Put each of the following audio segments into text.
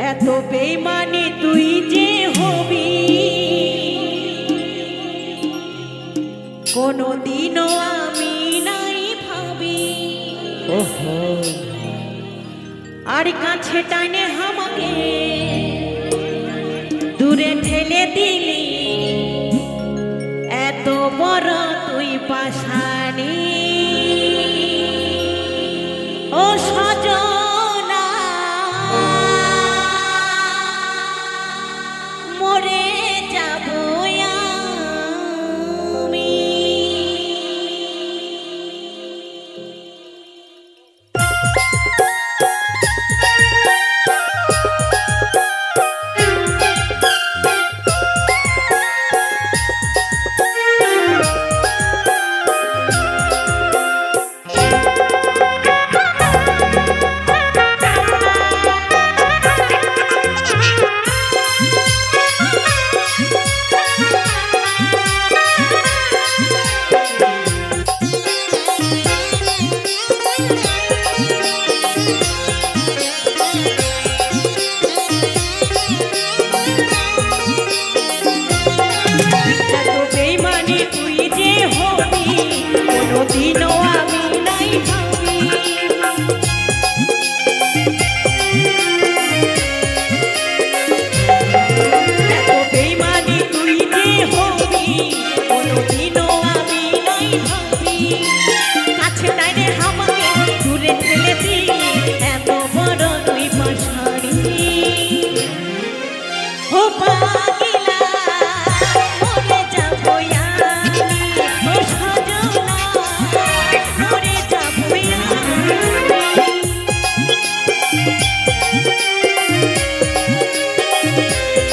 এত বেমানি তুই যে হবি। কোনদিনও আমি নাই ভাবি। আর কাছে টানে আমাকে। দূরে ঠেলে দিলি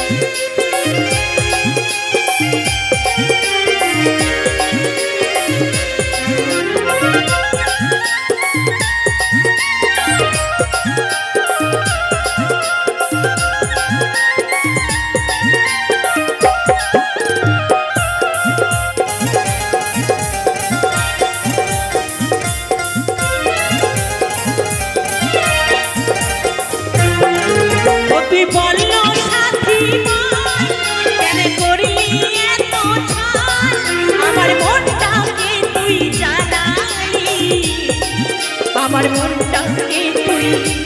you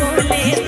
বলে